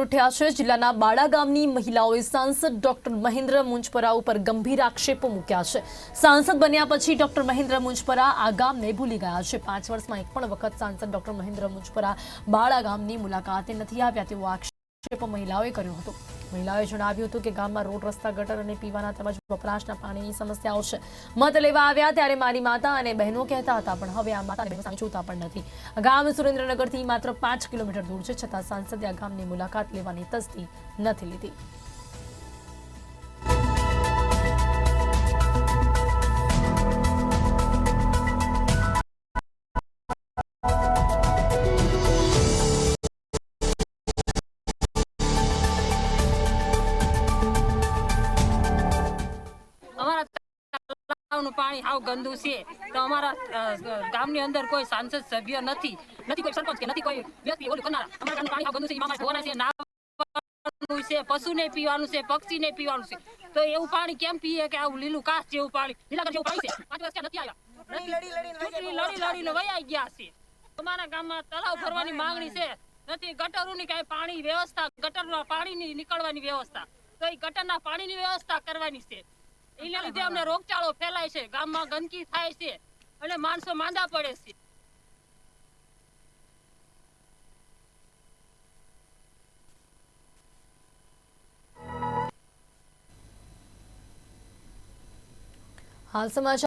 ઉઠ્યા છે. જિલ્લાના બાળા ગામની મહિલાઓએ સાંસદ ડોક્ટર મહેન્દ્ર મુંજપરા ઉપર ગંભીર આક્ષેપો મૂક્યા છે. સાંસદ બન્યા પછી ડોક્ટર મહેન્દ્ર મુંજપરા આ ગામને ભૂલી ગયા છે. પાંચ વર્ષમાં એક પણ વખત સાંસદ ડોક્ટર મહેન્દ્ર મુંજપરા બાળા ગામની મુલાકાતે નથી આવ્યા તેવો આક્ષેપ મહિલાઓએ કર્યો હતો. મહિલાઓએ જણાવ્યું હતું કે ગામમાં રોડ, રસ્તા, ગટર અને પીવાના તેમજ વપરાશના પાણીની સમસ્યાઓ છે. મત લેવા આવ્યા ત્યારે મારી માતા અને બહેનો કહેતા હતા, પણ હવે આ માતા બહેનો જોતા પણ નથી. ગામ સુરેન્દ્રનગરથી માત્ર પાંચ કિલોમીટર દૂર છે, છતાં સાંસદે આ ગામની મુલાકાત લેવાની તસ્દી નથી લીધી. તળાવનું પાણી હાવ ગંદુ છે. તો અમારા ગામની અંદર કોઈ સાંસદ સભ્ય નથી. નથી કોઈ સરપંચ કે નથી કોઈ વ્યક્તિ ઓલું કરનારા. અમારા ગામનું પાણી હાવ ગંદુ છે. એમાં ધોવાના છે નાવાનું છે પશુને પીવાનું છે પક્ષીને પીવાનું છે. તો એવું પાણી કેમ પીએ કે આવું લીલું કાચ જેવું પાણી? લીલા જેવું પાણી છે. પાંચ વર્ષ નથી આવ્યા. લડી લડીને વયા ગયા છે. અમારા ગામમાં તળાવ ભરવાની માંગણી છે. નથી ગટરોની કાંઈ પાણી વ્યવસ્થા ગટરના પાણીની નીકળવાની વ્યવસ્થા. તો એ ગટરના પાણીની વ્યવસ્થા કરવાની છે. એના લીધે અમને રોગચાળો ફેલાય છે. ગામમાં ગંદકી થાય છે અને માણસો માંદા પડે છે. હાલ સમાચાર